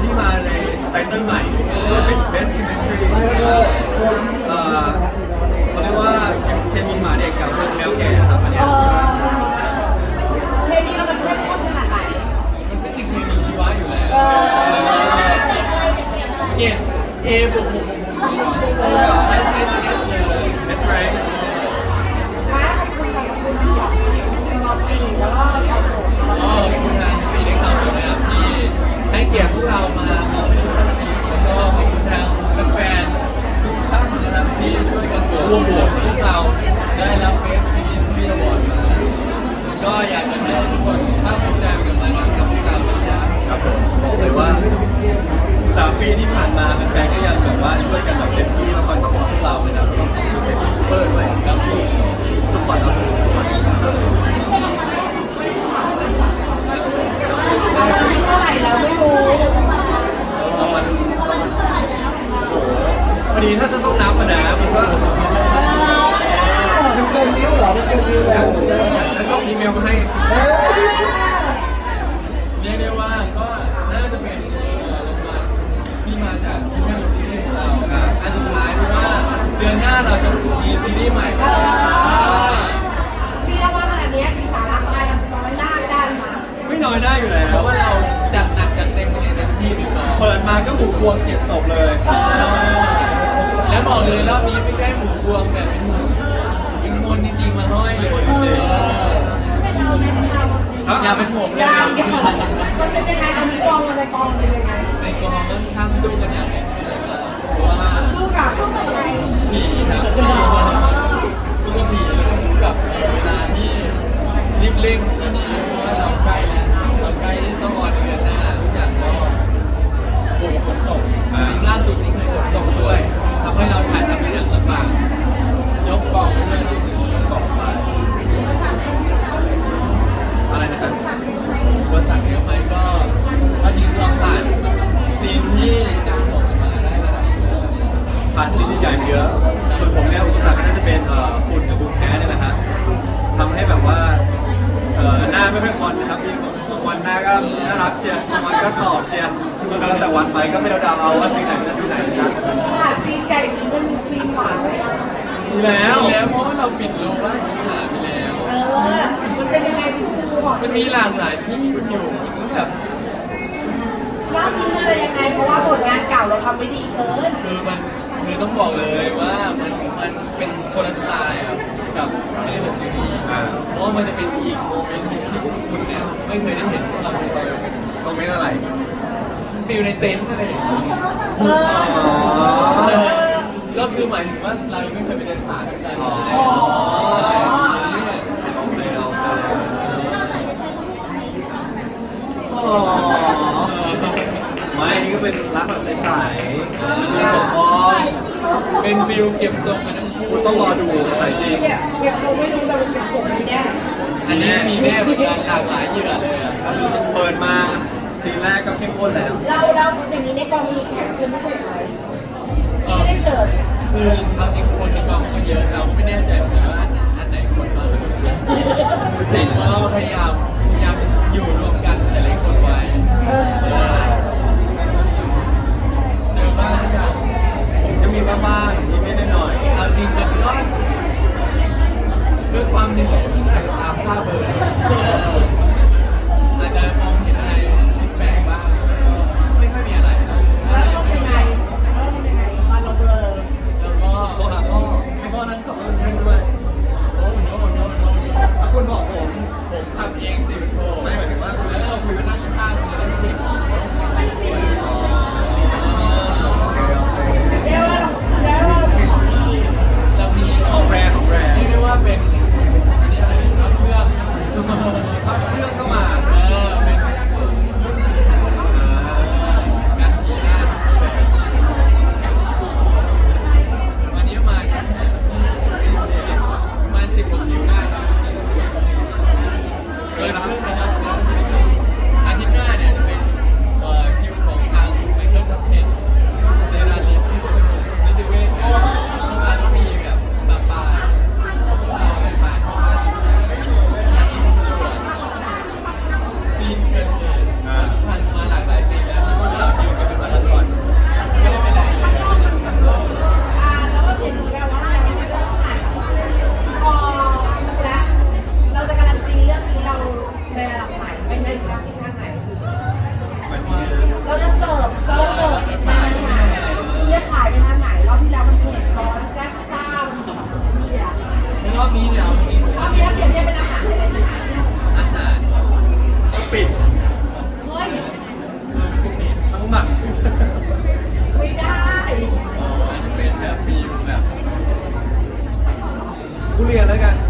ที่มาในไตเติ้ลใหม่เป็น best chemistry เอ่อเขาเรียกว่าเคมีหมาเด็กกับแมวแก่ครับอันเนี้ย เพลงนี้เรามันเข้มข้นขนาดไหน มันเป็นสิ่งที่มีชีวะอยู่แล้ว เออ เกรด A บวกบวกบวกบวกบวก that's right มาขอบคุณขอบคุณที่แบบเป็นรอบปีแล้วก็ขอบคุณ ก็ขอบคุณทางสีเล็กข่าวสดนะครับที่ให้เกียรติพวกเรามามีชื่อเข้าชิงแล้วก็ขอบคุณทางแฟนๆทุกท่านนะครับที่ช่วยกันโหวตร่วมโหวตให้พวกเราได้รับเบสทีมซีอวอร์ดมาก็อยากจะให้ทุกคนภาคภูมิใจกับมันกับพวกเรานะครับ ครับผมบอกเลย ว่าสามปีที่ผ่านมาแฟนๆก็ยังแบบว่าช่วยกันแบบเต็มที่แล้วคอยสปอร์ตพวกเรานะครับเป็นซูเปอร์ด้วยครับที่ มีซีรีส์ใหม่ของเราพี่เล่าว่าขนาดนี้ถึงสาระอะไรมันน้อยหน้าไม่ได้มาไม่น้อยได้อยู่แล้เพวราะว่าเราจัดหนักจัดเต็มกันอย่างเต็มที่พี่ต่อเปิดมาก็บุกพวงเกียรติศพเลย แล้วบอกเลยรอบนี้ไม่ใช่หมูพวงแบบเป็นหมูเป็นมนต์จริงๆมาห้อยเลยอย่าเป็นผมเลยยากยากมันเป็นยังไงเอานี้กองมันในกองมันเป็นยังไงในกองก็ทั้งสู้กันอย่างเต็ ก็ตอบเชียร์คือก็แล้วแต่วันไปก็ไม่เดาๆเอาว่าสิ่งไหนเป็นสิ่งไหนนะผ่านซีนใหญ่นี้มันมีซีนหวานเลยอะมีแล้ว แล้วเพราะว่าเราปิดโลกว่าสิงหาไปแล้ว เออมันเป็นยังไงที่ครูบอกมันมีหลากหลายที่มันอยู่มันแบบรอบนี้มันจะยังไงเพราะว่าผลงานเก่าเราทำไม่ดีเกิน คือมันคือต้องบอกเลยว่ามันมันเป็นคนละสไตล์ครับกับไม่ได้เป็นซีรีส์อ่าเพราะว่ามันจะเป็นอีกโมเมนต์หนึ่งที่คุณเนี่ยไม่เคยได้เห็นพวกเราในตอน คอมเมนต์อะไรฟิลในเต็นท์อะไรอย่างเงี้ยเออก็คือหมายถึงว่าเรายังไม่เคยไปเดินป่าด้วยกันอ๋อโอเคโอเคอ๋อไม่อันนี้ก็เป็นรักแบบใสๆมีปกป้องเป็นฟิลเก็บทรงกันทั้งคู่คุณต้องรอดูใส่จริงเนี่ยเก็บทรงไม่รู้แต่มันเก็บทรงนี้แน่อันนี้มีแน่เหมือนกันหลากหลายเหยื่อเลยอะเปิดมา ซีนแรกก็เข้มข้นแล้วเราเราอย่างนี้ในกองมีแขกเชิญพิเศษไหมที่ไม่ได้เชิญคือเอาจริงคนในกองก็เยอะเราก็ไม่แน่ใจเหมือนกันว่าอันไหนคนมาจริงเพราะเราพยายามพยายามอยู่รวมกันแต่ละคนไว้เออเออเจอบ้างทุกอย่างก็มีบ้างบ้างนิดนิดหน่อยเอาจริงมันก็ด้วยความเหนื่อยมันอาจจะตามภาพเบลออ なんか เดียแล้วกัน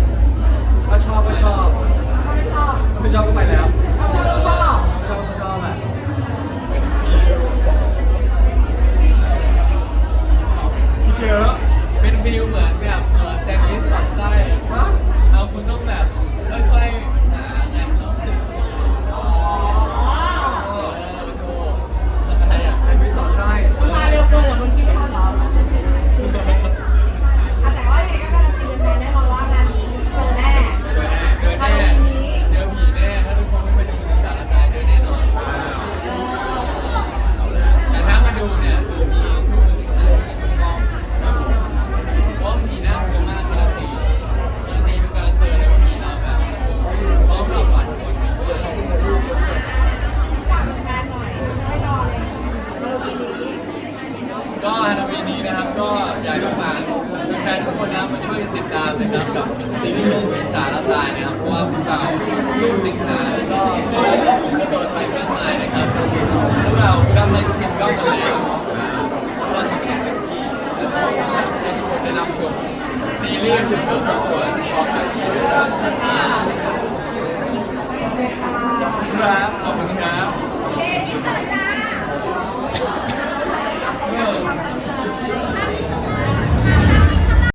ลูกศึกษารับรายนะครับเพราะว่าพวกเราลูกสิงหาก็ลูกผดไปมากมายนะครับพวกเรากำลังผิดก็อำลังพวกเราทำงานเต็มที่แล้วก็ให้ทุกคนได้รับชมซีรีส์สืบสวนสอบสวนของทางทีมครับครับขอบคุณครับเอ๊ะจ้า